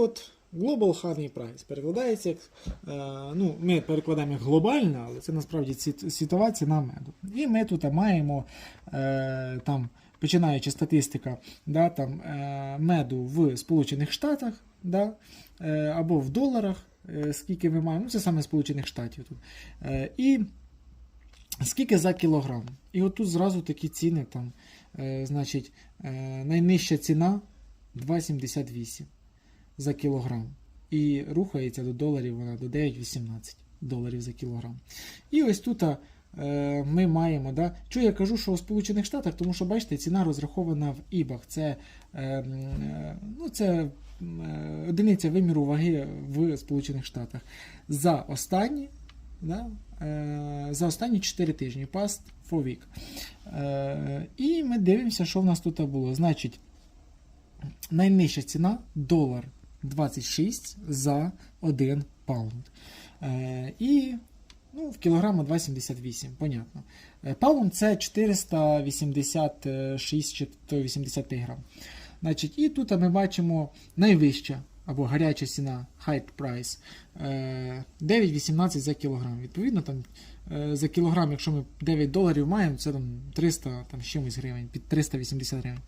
от Global Honey Price перекладається як, е, ну, ми перекладаємо як глобальна, але це насправді світова ціна меду. І ми тут маємо е, там, починаючи статистика да, там, е, меду в Сполучених Штатах да, або в доларах, скільки ми маємо, ну це саме Сполучених Штатів тут. І скільки за кілограм. І от тут зразу такі ціни там, значить, найнижча ціна 2,78 за кілограм. І рухається до доларів вона до 9,18 доларів за кілограм. І ось тут е, ми маємо. Да, Чого я кажу, що у Сполучених Штатах, тому що бачите, ціна розрахована в ібах. Це, е, е, ну, це е, одиниця виміру ваги в Сполучених Штатах. За останні, да, е, за останні 4 тижні, past 4 week. Е, і ми дивимося, що в нас тут було. Значить, найнижча ціна долар 26 за 1 паунд. Е, і ну, в кілограма 2,78, понятно. Е, Паунд це 486-85 грам. Значить, і тут ми бачимо найвища або гаряча ціна high price е, 9,18 за кілограм. Відповідно, там е, за кілограм, якщо ми 9 доларів маємо, це там 300 там, чимось гривень, під 380 гривень.